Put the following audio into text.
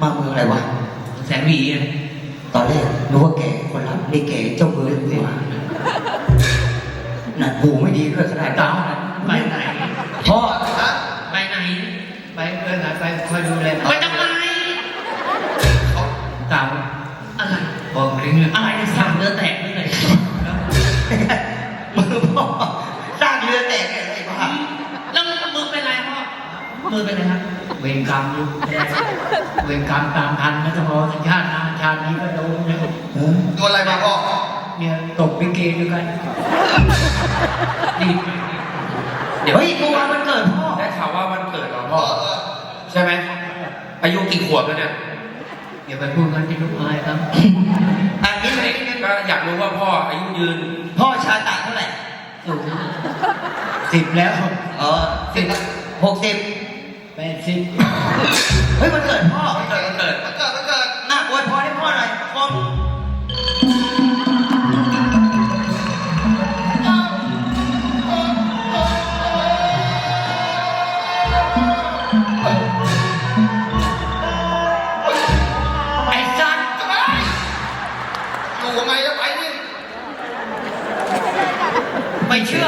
มาเมืองอะไรวะ แสนหวีอะตอนแรกนึกว่าแกคนรับนี่แกเจ้าเมืองนี่หว่าหนักหูไม่ดีด้วยขนาดเก่าเก่านะไปไหนพ่อไปไหน ไปเพื่อนไปคอยดูแลไปทำไมเก่าอะไรบอกเลยเนี่ยอะไรเนี่ยสั่งเนื้อแตกเมื่อไหร่มือพ่อสร้างเรือแตกไงไอ้บ้าแล้วมือเป็นไรพ่อมือเป็นไรครับเวรกรรมอยู่ เวรกรรมตามทันนะจะพอสัญชาติหน้าชาตินี้ก็โดนนะเออโดนอะไรมาพ่อเนี่ยตกเป็นเกย์ด้วยกันนี่เดี๋ยวเฮ้ยเมื่อวานมันเกิดพ่อได้ข่าวว่าวันเกิดเหรอเอพ่ออเออใช่ไหมอายุกี่ขวบแล้วเนี่ยอย่าไปพูดกันที่ลูกอายครับอันนี้ไม่ได้ก็อยากรู้ว่าพ่ออายุยืน พ่อชาตะเท่าไหร่สูงสิบแล้วเออสิบหกสิบแปดสิบเฮ้ยมันเกิดพ่อวันเกิด อยู่ทำไมจะไปนี่ไม่เชื่อ